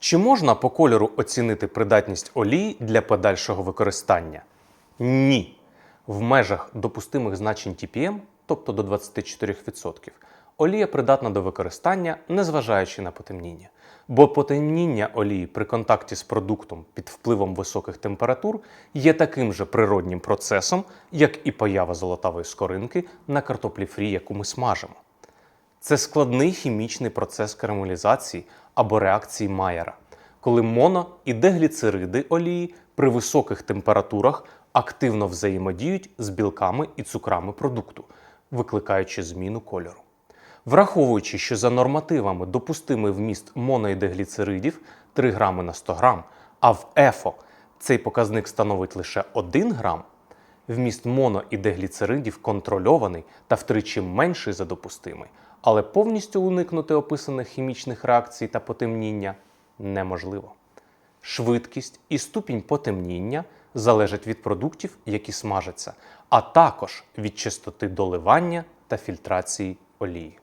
Чи можна по кольору оцінити придатність олії для подальшого використання? Ні. В межах допустимих значень TPM, тобто до 24%, олія придатна до використання, незважаючи на потемніння. Бо потемніння олії при контакті з продуктом під впливом високих температур є таким же природнім процесом, як і поява золотавої скоринки на картоплі фрі, яку ми смажимо. Це складний хімічний процес карамелізації або реакції Майера, коли моно і дегліцериди олії при високих температурах активно взаємодіють з білками і цукрами продукту, викликаючи зміну кольору. Враховуючи, що за нормативами допустимий вміст моно і дегліцеридів 3 грами на 100 грам, а в ЕФО цей показник становить лише 1 грам, Вміст моно і дегліцеридів контрольований та втричі менший за допустимий, але повністю уникнути описаних хімічних реакцій та потемніння неможливо. Швидкість і ступінь потемніння залежать від продуктів, які смажаться, а також від частоти доливання та фільтрації олії.